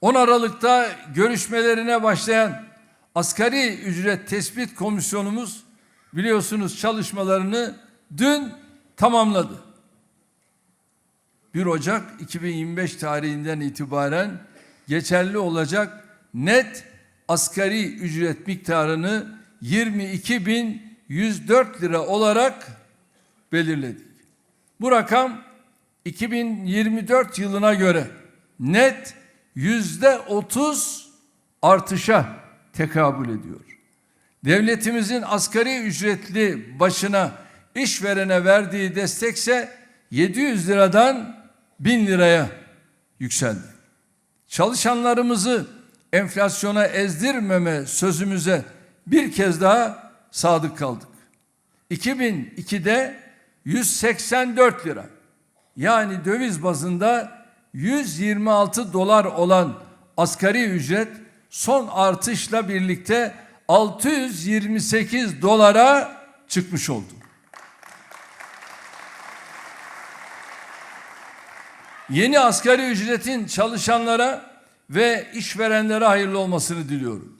10 Aralık'ta görüşmelerine başlayan asgari ücret tespit komisyonumuz biliyorsunuz çalışmalarını dün tamamladı. 1 Ocak 2025 tarihinden itibaren geçerli olacak net asgari ücret miktarını 22.104 lira olarak belirledik. Bu rakam 2024 yılına göre net yüzde 30 artışa tekabül ediyor. Devletimizin asgari ücretli başına işverene verdiği destekse 700 liradan 1000 liraya yükseldi. Çalışanlarımızı enflasyona ezdirmeme sözümüze bir kez daha sadık kaldık. 2002'de 184 lira yani döviz bazında 126 dolar olan asgari ücret son artışla birlikte 628 dolara çıkmış oldu. Yeni asgari ücretin çalışanlara ve işverenlere hayırlı olmasını diliyorum.